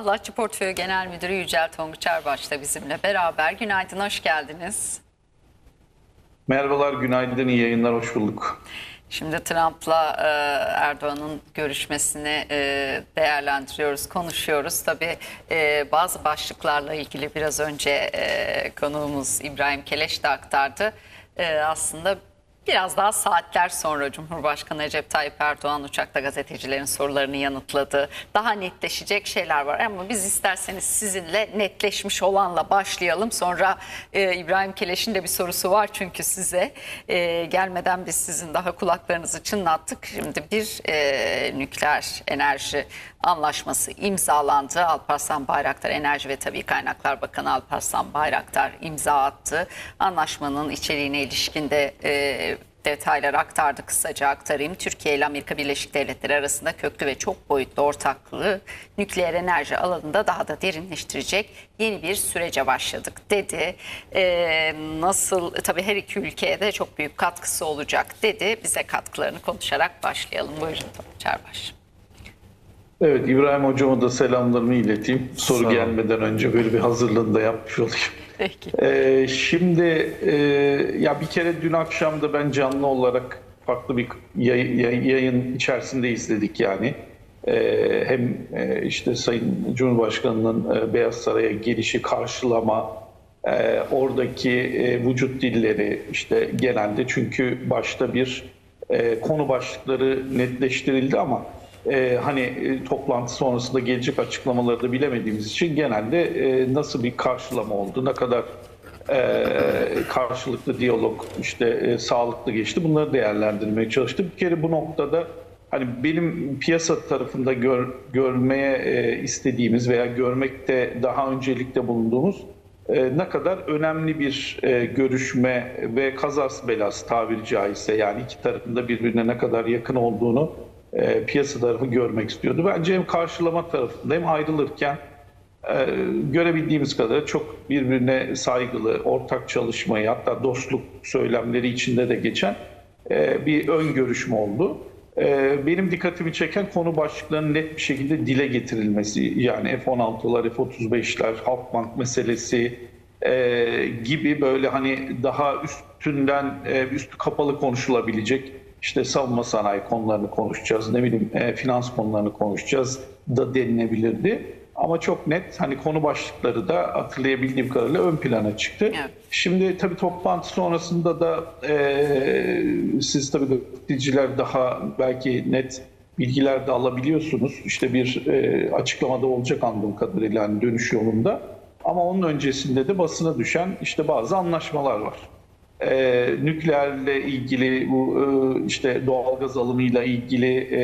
Allahçı Portföy Genel Müdürü Yücel Tonguç Erbaş da bizimle beraber. Günaydın, hoş geldiniz. Merhabalar, günaydın, iyi yayınlar, hoş bulduk. Şimdi Trump'la e, Erdoğan'ın görüşmesini e, değerlendiriyoruz, konuşuyoruz. Tabii e, bazı başlıklarla ilgili biraz önce e, konuğumuz İbrahim Keleş de aktardı. E, aslında biraz daha saatler sonra Cumhurbaşkanı Recep Tayyip Erdoğan uçakta gazetecilerin sorularını yanıtladı. Daha netleşecek şeyler var ama biz isterseniz sizinle netleşmiş olanla başlayalım. Sonra e, İbrahim Keleş'in de bir sorusu var çünkü size. E, gelmeden biz sizin daha kulaklarınızı çınlattık. Şimdi bir e, nükleer enerji anlaşması imzalandı. Alparslan Bayraktar Enerji ve Tabii Kaynaklar Bakanı Alparslan Bayraktar imza attı. Anlaşmanın içeriğine ilişkin de e, detaylar aktardı kısaca aktarayım. Türkiye ile Amerika Birleşik Devletleri arasında köklü ve çok boyutlu ortaklığı nükleer enerji alanında daha da derinleştirecek yeni bir sürece başladık dedi. Ee, nasıl tabii her iki ülkeye de çok büyük katkısı olacak dedi. Bize katkılarını konuşarak başlayalım. Buyurun Tonguç Erbaş. Evet, İbrahim Hocama da selamlarımı ileteyim. Soru gelmeden önce böyle bir hazırlığını da yapmış olayım. Peki. Ee, şimdi e, ya bir kere dün akşam da ben canlı olarak farklı bir yay- yay- yayın içerisinde izledik yani. Ee, hem e, işte Sayın Cumhurbaşkanı'nın e, Beyaz Saray'a gelişi karşılama, e, oradaki e, vücut dilleri işte genelde çünkü başta bir e, konu başlıkları netleştirildi ama e, hani e, toplantı sonrasında gelecek açıklamaları da bilemediğimiz için genelde e, nasıl bir karşılama oldu, ne kadar e, karşılıklı diyalog işte e, sağlıklı geçti bunları değerlendirmeye çalıştım. Bir kere bu noktada hani benim piyasa tarafında gör, görmeye e, istediğimiz veya görmekte daha öncelikle bulunduğumuz e, ne kadar önemli bir e, görüşme ve kazas belası tabiri caizse yani iki tarafında birbirine ne kadar yakın olduğunu e, piyasa tarafı görmek istiyordu. Bence hem karşılama tarafında hem ayrılırken e, görebildiğimiz kadar çok birbirine saygılı, ortak çalışmayı hatta dostluk söylemleri içinde de geçen e, bir ön görüşme oldu. E, benim dikkatimi çeken konu başlıklarının net bir şekilde dile getirilmesi. Yani F-16'lar, F-35'ler, Halkbank meselesi e, gibi böyle hani daha üstünden e, üstü kapalı konuşulabilecek işte savunma sanayi konularını konuşacağız, ne bileyim e, finans konularını konuşacağız da denilebilirdi. Ama çok net hani konu başlıkları da hatırlayabildiğim kadarıyla ön plana çıktı. Evet. Şimdi tabii toplantı sonrasında da e, siz tabii gazeteciler daha belki net bilgiler de alabiliyorsunuz. İşte bir e, açıklamada olacak anladığım kadarıyla hani dönüş yolunda. Ama onun öncesinde de basına düşen işte bazı anlaşmalar var. E, nükleerle ilgili bu e, işte doğalgaz alımıyla ilgili e,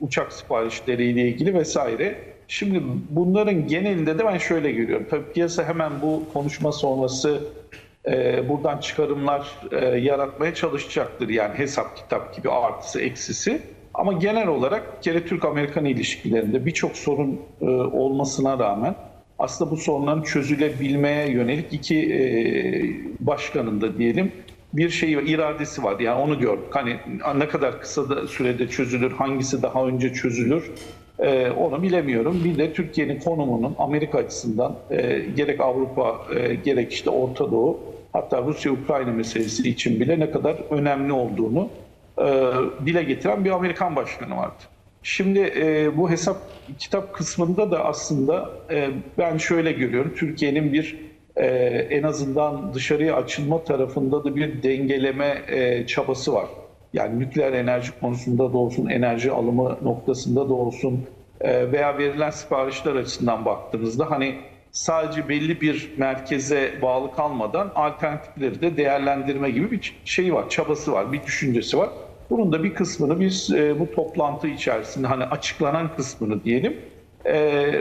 uçak siparişleriyle ilgili vesaire. Şimdi bunların genelinde de ben şöyle görüyorum. Tabii piyasa hemen bu konuşma sonrası e, buradan çıkarımlar e, yaratmaya çalışacaktır. Yani hesap kitap gibi artısı eksisi. Ama genel olarak kere Türk-Amerikan ilişkilerinde birçok sorun e, olmasına rağmen aslında bu sorunların çözülebilmeye yönelik iki e, başkanın da diyelim bir şeyi iradesi var. Yani onu gördük. Hani ne kadar kısa da sürede çözülür, hangisi daha önce çözülür e, onu bilemiyorum. Bir de Türkiye'nin konumunun Amerika açısından e, gerek Avrupa e, gerek işte Orta Doğu hatta Rusya-Ukrayna meselesi için bile ne kadar önemli olduğunu e, dile getiren bir Amerikan başkanı vardı. Şimdi e, bu hesap kitap kısmında da aslında e, ben şöyle görüyorum. Türkiye'nin bir e, en azından dışarıya açılma tarafında da bir dengeleme e, çabası var. Yani nükleer enerji konusunda da olsun, enerji alımı noktasında da olsun e, veya verilen siparişler açısından baktığınızda hani sadece belli bir merkeze bağlı kalmadan alternatifleri de değerlendirme gibi bir şey var, çabası var, bir düşüncesi var. Bunun da bir kısmını biz e, bu toplantı içerisinde hani açıklanan kısmını diyelim e,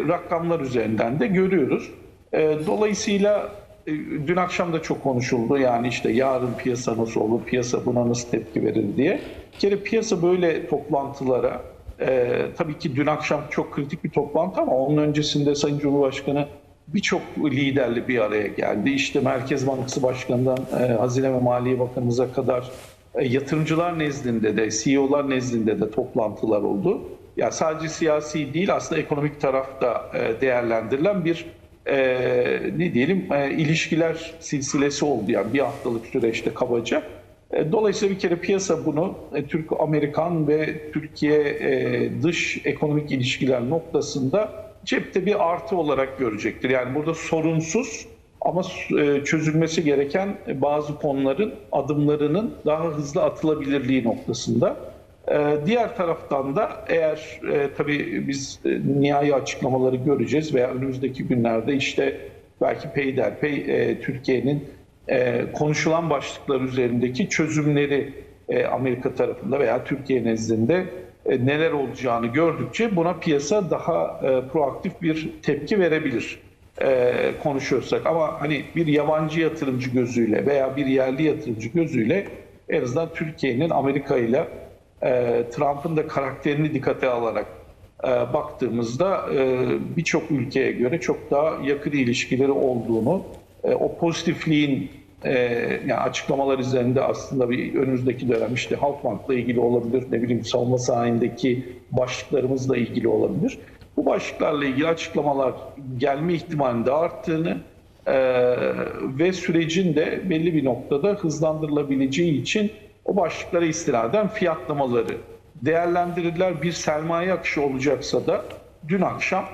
rakamlar üzerinden de görüyoruz. E, dolayısıyla e, dün akşam da çok konuşuldu yani işte yarın piyasa nasıl olur, piyasa buna nasıl tepki verir diye. Bir kere piyasa böyle toplantılara e, tabii ki dün akşam çok kritik bir toplantı ama onun öncesinde Sayın Cumhurbaşkanı birçok liderle bir araya geldi. İşte Merkez Bankası Başkanı'ndan e, Hazine ve Maliye Bakanımıza kadar yatırımcılar nezdinde de, CEO'lar nezdinde de toplantılar oldu. ya sadece siyasi değil aslında ekonomik tarafta e, değerlendirilen bir e, ne diyelim e, ilişkiler silsilesi oldu yani bir haftalık süreçte kabaca. E, Dolayısıyla bir kere piyasa bunu e, Türk-Amerikan ve Türkiye e, dış ekonomik ilişkiler noktasında cepte bir artı olarak görecektir. Yani burada sorunsuz ama e, çözülmesi gereken bazı konuların adımlarının daha hızlı atılabilirliği noktasında. E, Diğer taraftan da eğer e, tabii biz e, nihai açıklamaları göreceğiz veya önümüzdeki günlerde işte belki peyderpey e, Türkiye'nin e, konuşulan başlıklar üzerindeki çözümleri Amerika tarafında veya Türkiye nezdinde neler olacağını gördükçe buna piyasa daha proaktif bir tepki verebilir e, konuşuyorsak. Ama hani bir yabancı yatırımcı gözüyle veya bir yerli yatırımcı gözüyle en azından Türkiye'nin Amerika ile Trump'ın da karakterini dikkate alarak e, baktığımızda e, birçok ülkeye göre çok daha yakın ilişkileri olduğunu, e, o pozitifliğin e, yani açıklamalar üzerinde aslında bir önümüzdeki dönem işte Halkbank'la ilgili olabilir, ne bileyim savunma sanayindeki başlıklarımızla ilgili olabilir. Bu başlıklarla ilgili açıklamalar gelme ihtimalinin de arttığını e, ve sürecin de belli bir noktada hızlandırılabileceği için o başlıklara istinaden fiyatlamaları değerlendirirler. Bir sermaye akışı olacaksa da dün akşam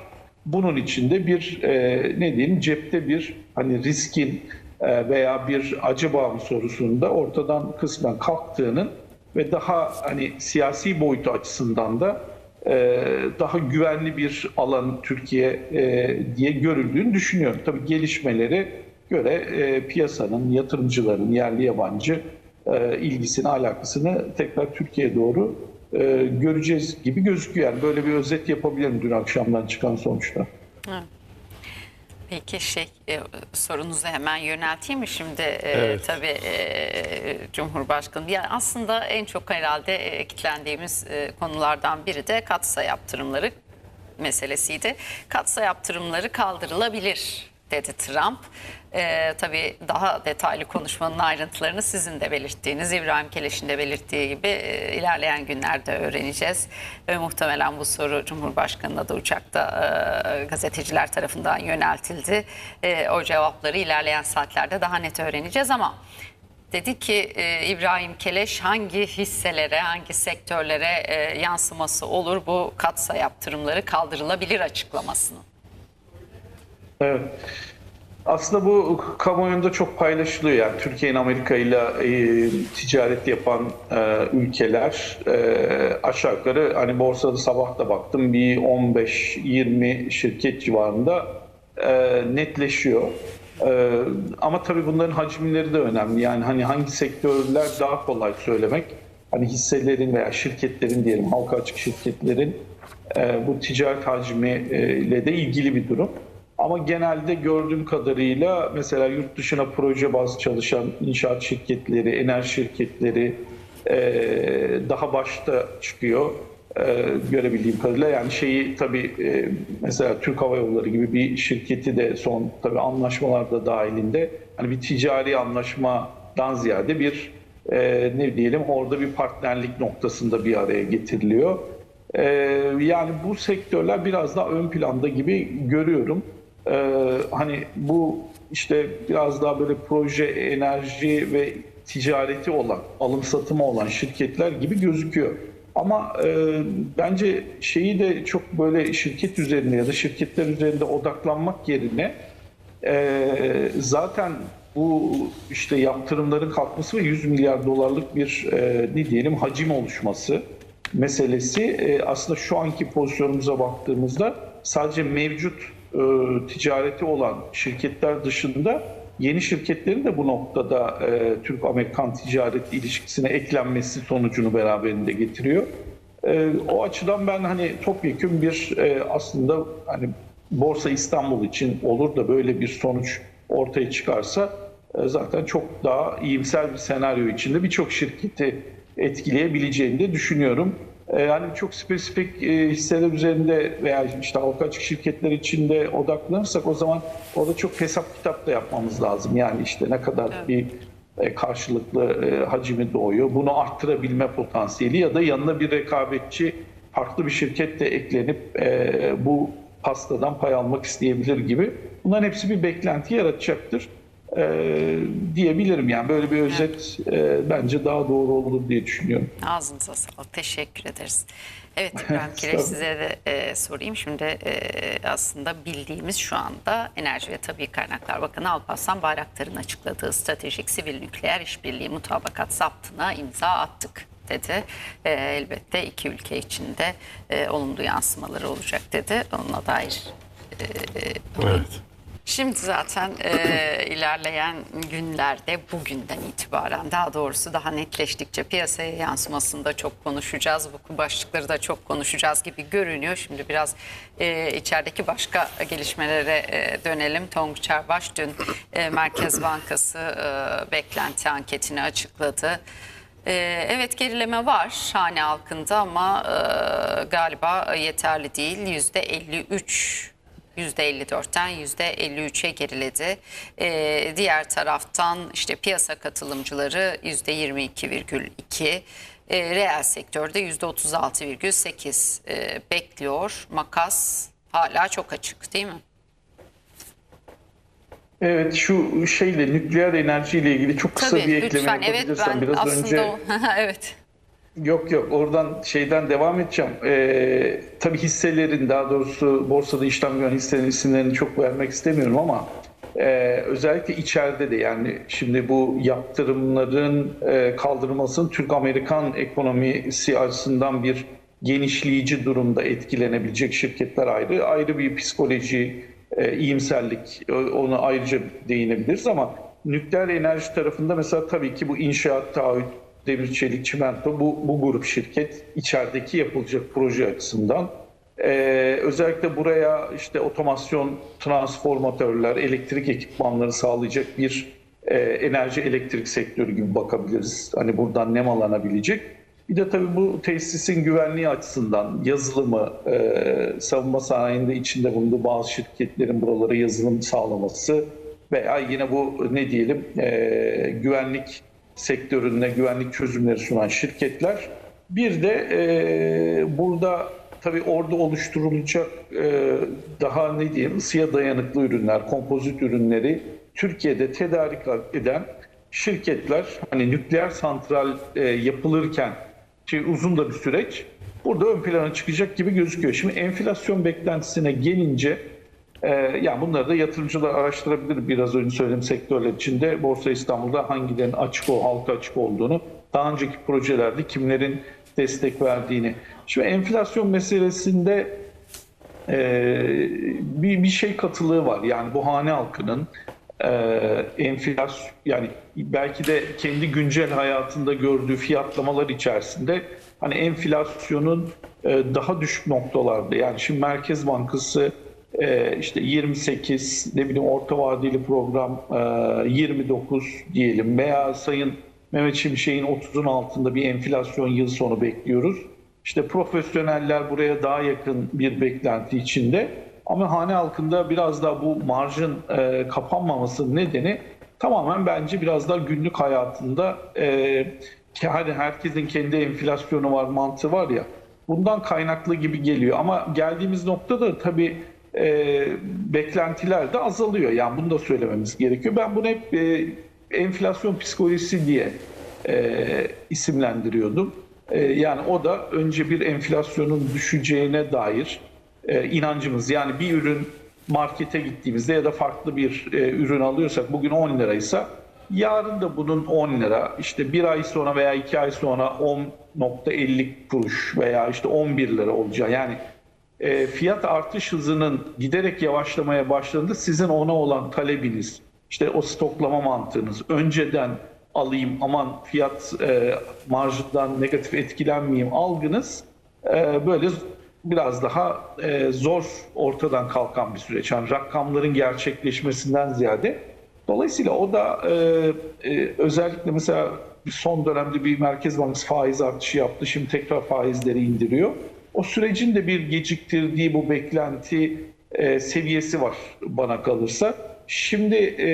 bunun içinde bir e, ne diyelim cepte bir hani riskin e, veya bir acaba mı sorusunda ortadan kısmen kalktığının ve daha hani siyasi boyutu açısından da daha güvenli bir alan Türkiye e, diye görüldüğünü düşünüyorum. Tabii gelişmeleri göre e, piyasanın, yatırımcıların, yerli yabancı e, ilgisini, alakasını tekrar Türkiye'ye doğru e, göreceğiz gibi gözüküyor. Yani böyle bir özet yapabilirim dün akşamdan çıkan sonuçta. Peki şey e, sorunuzu hemen yönelteyim mi şimdi? E, Evet. Tabii e, Cumhurbaşkanı. Yani aslında en çok herhalde e, kitlendiğimiz e, konulardan biri de katsa yaptırımları meselesiydi. Katsa yaptırımları kaldırılabilir dedi Trump. E, tabii daha detaylı konuşmanın ayrıntılarını sizin de belirttiğiniz, İbrahim Keleş'in de belirttiği gibi e, ilerleyen günlerde öğreneceğiz. Ve muhtemelen bu soru Cumhurbaşkanı'na da uçakta e, gazeteciler tarafından yöneltildi. E, o cevapları ilerleyen saatlerde daha net öğreneceğiz ama dedi ki e, İbrahim Keleş hangi hisselere, hangi sektörlere e, yansıması olur bu katsa yaptırımları kaldırılabilir açıklamasının. Evet. Aslında bu kamuoyunda çok paylaşılıyor. Yani Türkiye'nin Amerika ile ticaret yapan e, ülkeler e, aşağı yukarı hani borsada sabah da baktım bir 15-20 şirket civarında e, netleşiyor. E, ama tabii bunların hacimleri de önemli. Yani hani hangi sektörler daha kolay söylemek. Hani hisselerin veya şirketlerin diyelim halka açık şirketlerin e, bu ticaret hacmiyle de ilgili bir durum. Ama genelde gördüğüm kadarıyla mesela yurt dışına proje bazlı çalışan inşaat şirketleri, enerji şirketleri e, daha başta çıkıyor e, görebildiğim kadarıyla. Yani şeyi tabii e, mesela Türk Hava Yolları gibi bir şirketi de son tabii anlaşmalar da dahilinde hani bir ticari anlaşmadan ziyade bir e, ne diyelim orada bir partnerlik noktasında bir araya getiriliyor. Ee, yani bu sektörler biraz daha ön planda gibi görüyorum. Ee, hani bu işte biraz daha böyle proje, enerji ve ticareti olan, alım satımı olan şirketler gibi gözüküyor. Ama e, bence şeyi de çok böyle şirket üzerine ya da şirketler üzerinde odaklanmak yerine e, zaten bu işte yaptırımların kalkması ve 100 milyar dolarlık bir e, ne diyelim hacim oluşması meselesi e, aslında şu anki pozisyonumuza baktığımızda sadece mevcut e, ticareti olan şirketler dışında yeni şirketlerin de bu noktada e, Türk-Amerikan ticaret ilişkisine eklenmesi sonucunu beraberinde getiriyor. E, o açıdan ben hani topyekun bir e, aslında hani Borsa İstanbul için olur da böyle bir sonuç ortaya çıkarsa e, zaten çok daha iyimser bir senaryo içinde birçok şirketi etkileyebileceğini de düşünüyorum. E, Yani çok spesifik e, hisseler üzerinde veya işte halka açık şirketler içinde odaklanırsak o zaman orada çok hesap kitap da yapmamız lazım. Yani işte ne kadar bir e, karşılıklı e, hacmi doğuyor. Bunu arttırabilme potansiyeli ya da yanına bir rekabetçi farklı bir şirket de eklenip bu pastadan pay almak isteyebilir gibi. Bunların hepsi bir beklenti yaratacaktır e, diyebilirim. Yani böyle bir özet e, bence daha doğru olur diye düşünüyorum. Ağzınıza sağlık. Teşekkür ederiz. Evet İbrahim Kireç size de e, sorayım. Şimdi e, aslında bildiğimiz şu anda Enerji ve Tabii Kaynaklar Bakanı Alparslan Bayraktar'ın açıkladığı stratejik sivil nükleer işbirliği mutabakat zaptına imza attık dedi. E, elbette iki ülke içinde e, olumlu yansımaları olacak dedi. Onunla dair Evet. Şimdi zaten e, ilerleyen günlerde bugünden itibaren daha doğrusu daha netleştikçe piyasaya yansımasında çok konuşacağız. Bu başlıkları da çok konuşacağız gibi görünüyor. Şimdi biraz e, içerideki başka gelişmelere e, dönelim. Tonguç Çerbaş dün e, Merkez Bankası e, beklenti anketini açıkladı. E, evet gerileme var hane halkında ama e, galiba yeterli değil. %53 %54'ten %53'e geriledi. Ee, diğer taraftan işte piyasa katılımcıları %22,2, e, reel sektörde %36,8 e, bekliyor. Makas hala çok açık değil mi? Evet şu şeyle nükleer enerjiyle ilgili çok kısa Tabii bir ekleme lütfen evet ben biraz aslında önce o, evet. Yok yok oradan şeyden devam edeceğim. Ee, tabii hisselerin daha doğrusu borsada işlem gören hisselerin isimlerini çok vermek istemiyorum ama e, özellikle içeride de yani şimdi bu yaptırımların e, kaldırılmasının Türk-Amerikan ekonomisi açısından bir genişleyici durumda etkilenebilecek şirketler ayrı. Ayrı bir psikoloji, e, iyimserlik ona ayrıca değinebiliriz ama nükleer enerji tarafında mesela tabii ki bu inşaat, taahhüt, demir, çelik, çimento bu, bu grup şirket içerideki yapılacak proje açısından e, özellikle buraya işte otomasyon, transformatörler, elektrik ekipmanları sağlayacak bir e, enerji elektrik sektörü gibi bakabiliriz. Hani buradan nemalanabilecek. Bir de tabii bu tesisin güvenliği açısından yazılımı, e, savunma sanayinde içinde bulunduğu bazı şirketlerin buralara yazılım sağlaması veya yine bu ne diyelim e, güvenlik sektöründe güvenlik çözümleri sunan şirketler. Bir de e, burada tabii orada oluşturulacak e, daha ne diyeyim ısıya dayanıklı ürünler, kompozit ürünleri Türkiye'de tedarik eden şirketler hani nükleer santral e, yapılırken şey uzun da bir süreç burada ön plana çıkacak gibi gözüküyor. Şimdi enflasyon beklentisine gelince e, yani bunları da yatırımcılar araştırabilir. Biraz önce söylediğim sektörler içinde Borsa İstanbul'da hangilerinin açık o halka açık olduğunu, daha önceki projelerde kimlerin destek verdiğini. Şimdi enflasyon meselesinde e, bir, bir şey katılığı var. Yani bu hane halkının e, enflasyon yani belki de kendi güncel hayatında gördüğü fiyatlamalar içerisinde hani enflasyonun e, daha düşük noktalarda yani şimdi Merkez Bankası e, işte 28 ne bileyim orta vadeli program e, 29 diyelim veya Sayın Mehmet Şimşek'in 30'un altında bir enflasyon yıl sonu bekliyoruz. İşte profesyoneller buraya daha yakın bir beklenti içinde. Ama hane halkında biraz daha bu marjın e, kapanmaması nedeni tamamen bence biraz daha günlük hayatında e, hani herkesin kendi enflasyonu var mantığı var ya bundan kaynaklı gibi geliyor. Ama geldiğimiz noktada tabii e, beklentiler de azalıyor. Yani bunu da söylememiz gerekiyor. Ben bunu hep e, enflasyon psikolojisi diye e, isimlendiriyordum. E, yani o da önce bir enflasyonun düşeceğine dair e, inancımız. Yani bir ürün markete gittiğimizde ya da farklı bir e, ürün alıyorsak bugün 10 liraysa yarın da bunun 10 lira işte bir ay sonra veya iki ay sonra 10.50 kuruş veya işte 11 lira olacağı yani e, fiyat artış hızının giderek yavaşlamaya başladığında sizin ona olan talebiniz, işte o stoklama mantığınız, önceden alayım aman fiyat e, marjından negatif etkilenmeyeyim algınız e, böyle biraz daha e, zor ortadan kalkan bir süreç. Yani rakamların gerçekleşmesinden ziyade. Dolayısıyla o da e, e, özellikle mesela son dönemde bir Merkez Bankası faiz artışı yaptı. Şimdi tekrar faizleri indiriyor. O sürecin de bir geciktirdiği bu beklenti e, seviyesi var bana kalırsa. Şimdi e,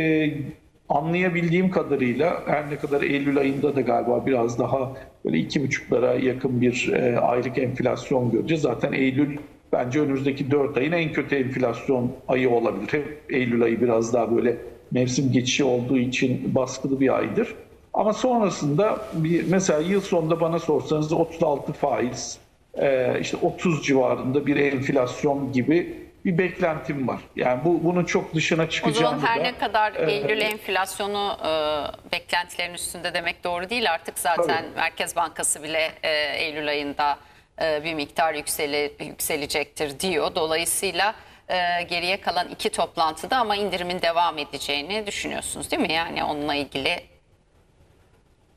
anlayabildiğim kadarıyla her ne kadar Eylül ayında da galiba biraz daha böyle iki buçuklara yakın bir e, aylık enflasyon göreceğiz. Zaten Eylül bence önümüzdeki 4 ayın en kötü enflasyon ayı olabilir. Hep Eylül ayı biraz daha böyle mevsim geçişi olduğu için baskılı bir aydır. Ama sonrasında bir, mesela yıl sonunda bana sorsanız 36 faiz, işte 30 civarında bir enflasyon gibi bir beklentim var. Yani bu bunun çok dışına O çıkacağını zaman her da, ne kadar e, Eylül enflasyonu e, beklentilerin üstünde demek doğru değil. Artık zaten Tabii. Merkez Bankası bile e, Eylül ayında e, bir miktar yükseli, yükselecektir diyor. Dolayısıyla e, geriye kalan iki toplantıda ama indirimin devam edeceğini düşünüyorsunuz değil mi? Yani onunla ilgili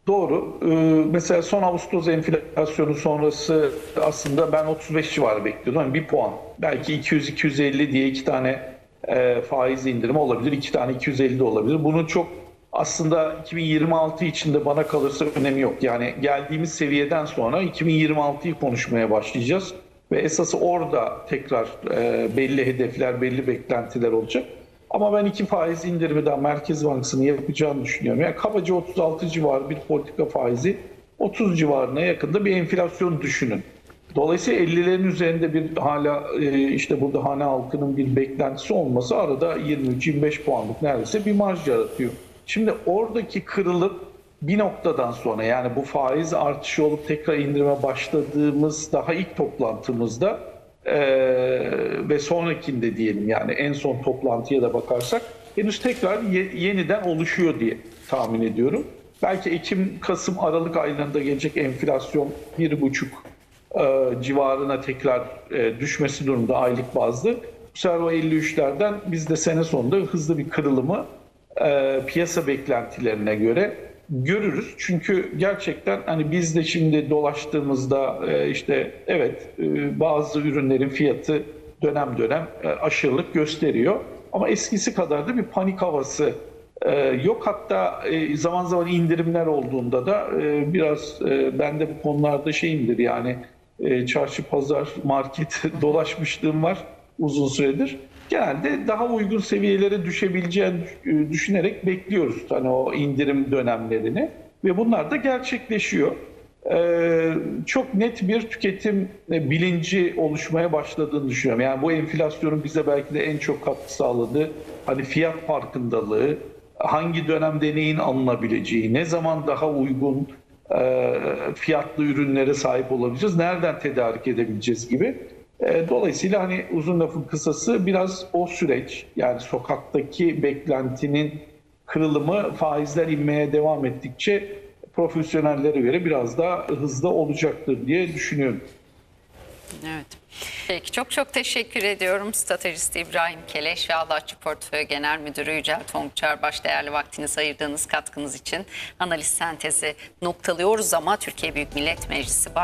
Doğru. Ee, mesela son Ağustos enflasyonu sonrası aslında ben 35 civarı bekliyordum. Yani bir puan. Belki 200-250 diye iki tane e, faiz indirimi olabilir. iki tane 250 de olabilir. Bunun çok aslında 2026 içinde bana kalırsa önemi yok. Yani geldiğimiz seviyeden sonra 2026'yı konuşmaya başlayacağız. Ve esası orada tekrar e, belli hedefler, belli beklentiler olacak. Ama ben iki faiz indirimi daha Merkez Bankası'nın yapacağını düşünüyorum. Yani kabaca 36 civarı bir politika faizi 30 civarına yakında bir enflasyon düşünün. Dolayısıyla 50'lerin üzerinde bir hala e, işte burada hane halkının bir beklentisi olması arada 23-25 puanlık neredeyse bir marj yaratıyor. Şimdi oradaki kırılıp bir noktadan sonra yani bu faiz artışı olup tekrar indirime başladığımız daha ilk toplantımızda ee, ve sonrakinde diyelim yani en son toplantıya da bakarsak henüz tekrar ye- yeniden oluşuyor diye tahmin ediyorum. Belki Ekim, Kasım, Aralık aylarında gelecek enflasyon bir buçuk e, civarına tekrar e, düşmesi durumda aylık bazlı. Bu sefer o 53'lerden biz de sene sonunda hızlı bir kırılımı e, piyasa beklentilerine göre görürüz. Çünkü gerçekten hani biz de şimdi dolaştığımızda e, işte evet e, bazı ürünlerin fiyatı dönem dönem e, aşırılık gösteriyor. Ama eskisi kadar da bir panik havası e, yok. Hatta e, zaman zaman indirimler olduğunda da biraz ben de bu konularda şeyimdir yani çarşı pazar market dolaşmışlığım var uzun süredir. Genelde daha uygun seviyelere düşebileceğini düşünerek bekliyoruz hani o indirim dönemlerini ve bunlar da gerçekleşiyor. Ee, çok net bir tüketim e, bilinci oluşmaya başladığını düşünüyorum. Yani bu enflasyonun bize belki de en çok katkı sağladığı hani fiyat farkındalığı, hangi dönemde neyin alınabileceği, ne zaman daha uygun e, fiyatlı ürünlere sahip olabileceğiz, nereden tedarik edebileceğiz gibi. E, Dolayısıyla hani uzun lafın kısası biraz o süreç yani sokaktaki beklentinin kırılımı faizler inmeye devam ettikçe profesyonellere göre biraz daha hızlı olacaktır diye düşünüyorum. Evet. Peki çok çok teşekkür ediyorum. Stratejist İbrahim Keleş ve Allahçı Portföy Genel Müdürü Yücel Tonguçar baş değerli vaktinizi ayırdığınız katkınız için analiz sentezi noktalıyoruz ama Türkiye Büyük Millet Meclisi